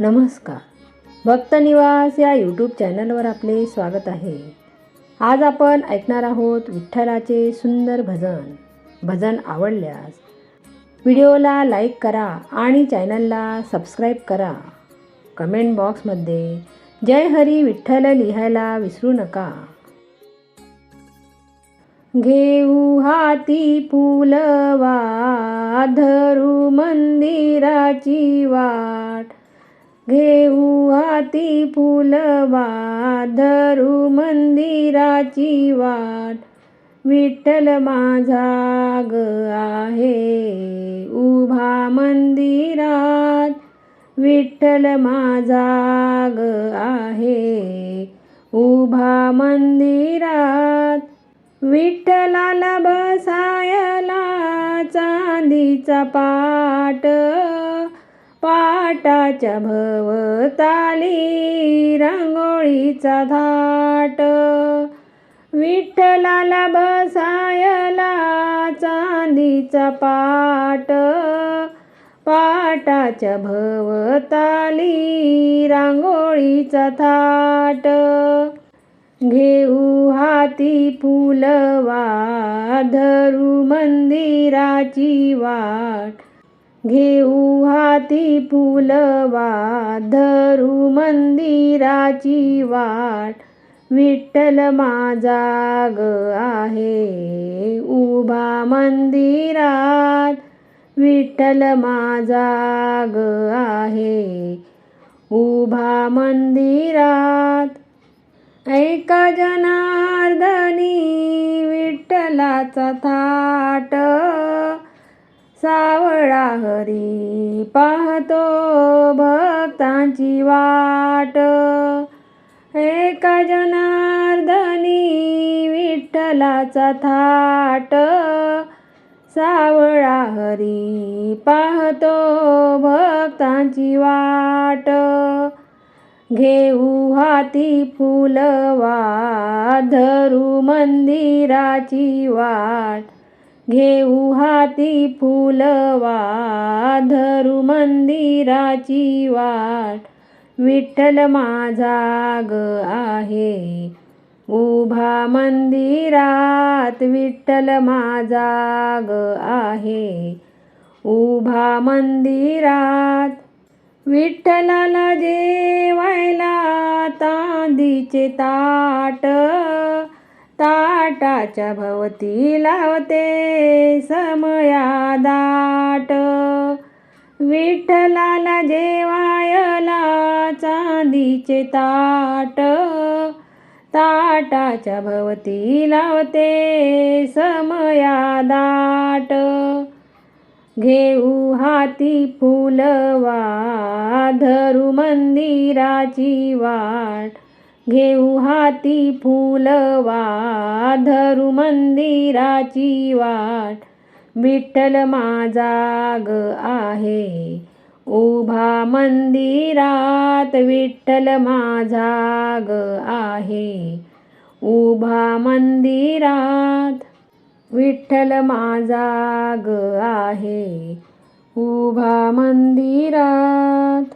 नमस्कार. भक्तनिवास या यूट्यूब चॅनलवर आपले स्वागत आहे. आज आपण ऐकणार आहोत विठ्ठलाचे सुंदर भजन. भजन आवडल्यास व्हिडिओला लाईक करा आणि चॅनलला सबस्क्राईब करा. कमेंट बॉक्समध्ये जय हरी विठ्ठल लिहायला विसरू नका. घेऊ हाती फुलवा धरू मंदिराची वाट. घेऊ हाती फुलवा धरू मंदिराची वाट. विठ्ठल माझा ग आहे उभा मंदिरात. विठ्ठल माझा ग आहे उभा मंदिरात. विठ्ठलाला बसायला चांदीचा पाट. पाटाच्या भवताली रांगोळीचा थाट विठ्ठलाला बसायला चांदीचा पाट. पाटाच्या भवताली रांगोळीचा थाट घेऊ हाती फुलवा धरू मंदिराची वाट. घेऊ हाती फुलवा धरू मंदिराची वाट. विठ्ठल माझा ग आहे उभा मंदिरात. विठ्ठल माझा ग आहे उभा मंदिरात. ऐका जनार्दनी विठ्ठलाचा थाट सावळा हरी पाहतो भक्तांची वाट. एका जनार्दनी विठ्ठलाचा थाट. सावळा हरी पाहतो भक्तांची वाट. घेऊ हाती फुलवा धरू मंदिराची वाट. घेऊ हाती फुलवा धरू मंदिराची वाट. विठ्ठल माझा ग आहे. उभा मंदिरात विठ्ठल माझा ग आहे. उभा मंदिरात विठ्ठलाला जेवायला तांदीचे ताट. ताटाच्या भवती लावते समया दाट. विठ्ठलाला जेवायला चांदीचे ताट. ताटाच्या भवती लावते समया दाट. घेऊ हाती फुलवा धरू मंदिराची वाट. घेऊ हाती फुलवा धरू मंदिराची वाट. विठ्ठल माझा ग आहे उभा मंदिरात विठ्ठल माझा ग आहे उभा मंदिरात विठ्ठल माझा ग आहे उभा मंदिरात